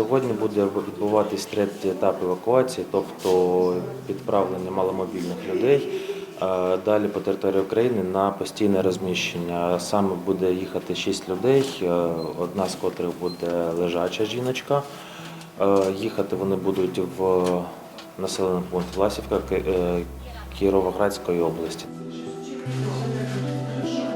Сьогодні буде відбуватись третій етап евакуації, тобто відправлення маломобільних людей е, далі по території України на постійне розміщення. Саме буде їхати шість людей, е, одна з котрих буде лежача жіночка. Е, Їхати вони будуть в населений пункт Власівка Кіровоградської області. Ж-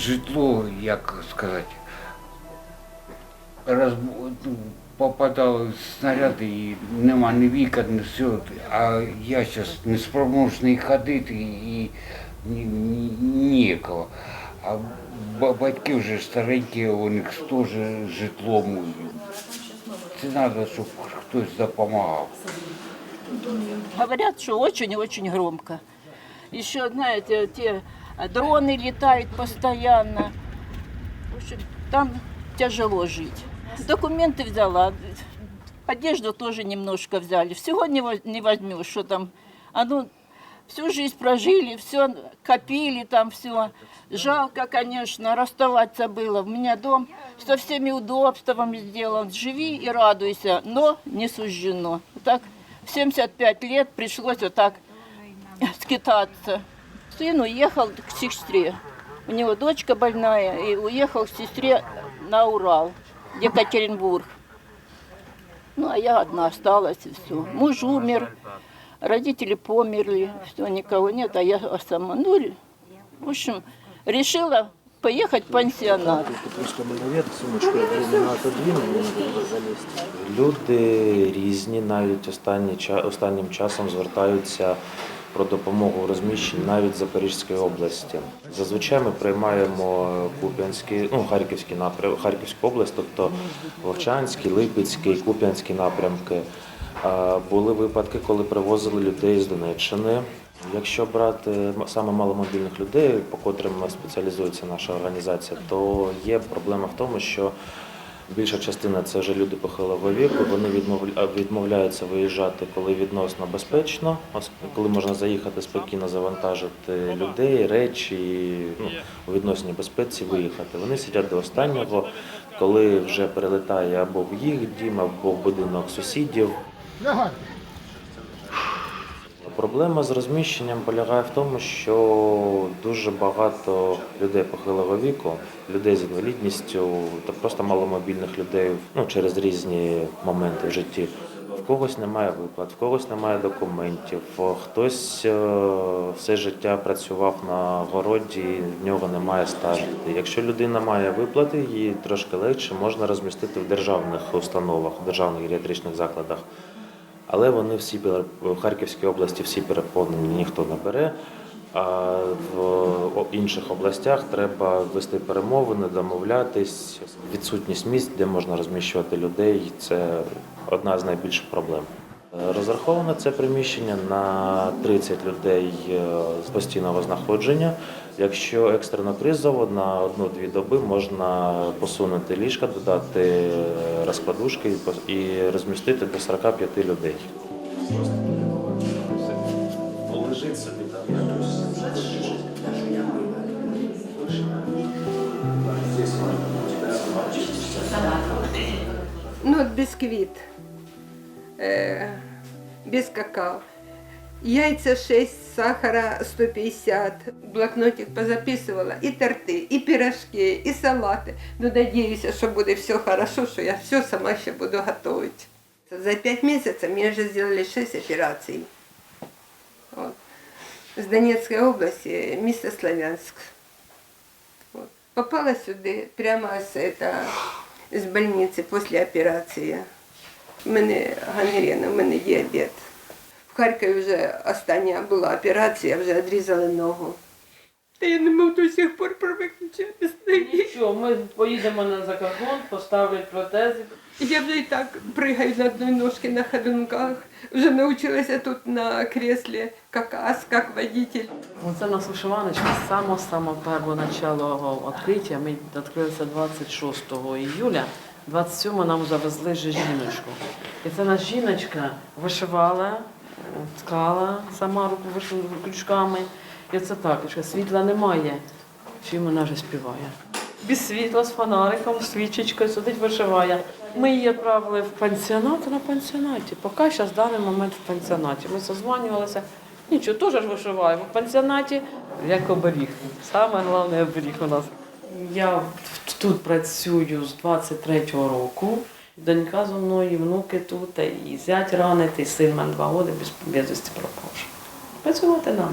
житло, як сказати, раз попадали снаряди і нема ні вікон, ні все. А я зараз неспроможний ходити і ні- ні- нікого. А батьки вже старенькі, у них теж житлом. Це треба, щоб хтось допомагав. Говорят, что очень-очень громко. Еще, знаете, те дроны летают постоянно. В общем, там тяжело жить. Документы взяла, одежду тоже немножко взяли. Всего не, не возьмешь, что там. А ну, всю жизнь прожили, все копили там, все. Жалко, конечно, расставаться было. У меня дом со всеми удобствами сделан. Живи и радуйся, но не суждено. Так, в 75 лет пришлось вот так скитаться Сын уехал к сестре. У него дочка больная, и уехал к сестре на Урал, в Екатеринбург. Ну, а я одна осталась, и все. Муж умер, родители померли, все, никого нет, а я сама. Ну, в общем, решила поехать в пансионат. Люди різні, навіть останні, ча- останнім часом звертаються про допомогу в розміщенні навіть Запорізької області. Зазвичай ми приймаємо Куп'янський, ну, Харківський напрям, Харківську область, тобто Вовчанський, Липецький, Куп'янський напрямки. Були випадки, коли привозили людей з Донеччини. Якщо брати саме маломобільних людей, по котрим спеціалізується наша організація, то є проблема в тому, що Більша частина це вже люди похилого віку. Вони відмовляються виїжджати, коли відносно безпечно, коли можна заїхати спокійно, завантажити людей, речі ну, у відносній безпеці виїхати. Вони сидять до останнього, коли вже прилетає або в їх дім, або в будинок сусідів. Проблема з розміщенням полягає в тому, що дуже багато людей похилого віку, людей з інвалідністю та просто маломобільних людей ну, через різні моменти в житті. В когось немає виплат, в когось немає документів, хтось е, все життя працював на городі, в нього немає стажу. Якщо людина має виплати, її трошки легше можна розмістити в державних установах, в державних геріатричних закладах. Але вони всі в Харківській області всі переповнені, ніхто не бере. А в інших областях треба вести перемовини, домовлятись. Відсутність місць, де можна розміщувати людей, це одна з найбільших проблем. Е, Розраховано це приміщення на 30 людей е, з постійного знаходження. Якщо екстрено кризово на одну-дві доби можна посунути ліжка, додати е, розкладушки і розмістити до 45 людей. Лежить собі там Ну, от бісквіт, е, без какао. Яйця 6, сахара 150, блокнотик позаписувала, і торти, і пирожки, і салати. Ну, надіюся, що буде все хорошо, що я все сама ще буду готувати. За 5 місяців мені вже зробили 6 операцій. От. З Донецької області, місто Славянськ. От. Попала сюди прямо з, это, з больниці після операції. У мене гангрена, у мене діабет. Харкові вже остання була операція, вже відрізали ногу. Та я не можу до сих пор неї. Нічого, ми поїдемо на закордон, поставлять протези. Я вже і так пригаю на одній ножці на ходунках. Вже навчилася тут на креслі какас, як водитель. Оце у нас вишиваночка з самого-самого первоначалого відкриття. Ми відкрилися 26 іюля. 27 нам завезли вже жіночку. І це наша жіночка вишивала, ткала сама крючками. І це так, що світла немає. Чим вона вже співає. Без світла, з фонариком, свічечкою сидить, вишиває. Ми її відправили в пансіонат, на пансіонаті. Поки зараз в даний момент в пансіонаті. Ми созванювалися. Нічого, теж ж вишиваємо. В пансіонаті як оберіг. Саме головне оберіг у нас. Я тут працюю з 23-го року. Донька зі мною, і внуки тут, і зять ранитий, син мене два роки без безвісті пропавши. Працювати треба.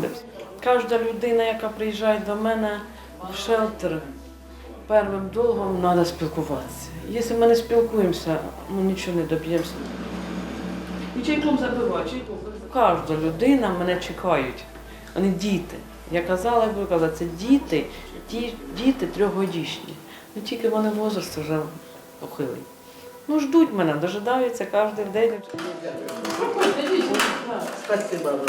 Кожна людина, яка приїжджає до мене в шелтер, первим долгом треба спілкуватися. Якщо ми не спілкуємося, ми нічого не доб'ємося. І чайком забивай, чайком. Кожна людина мене чекають. Вони діти. Я казала, я буду казати, це діти, ті, діти трьохгодічні. Ну тільки вони возраст вже похилий. Ну ждуть мене, дожидаються кожен день. Спасибо.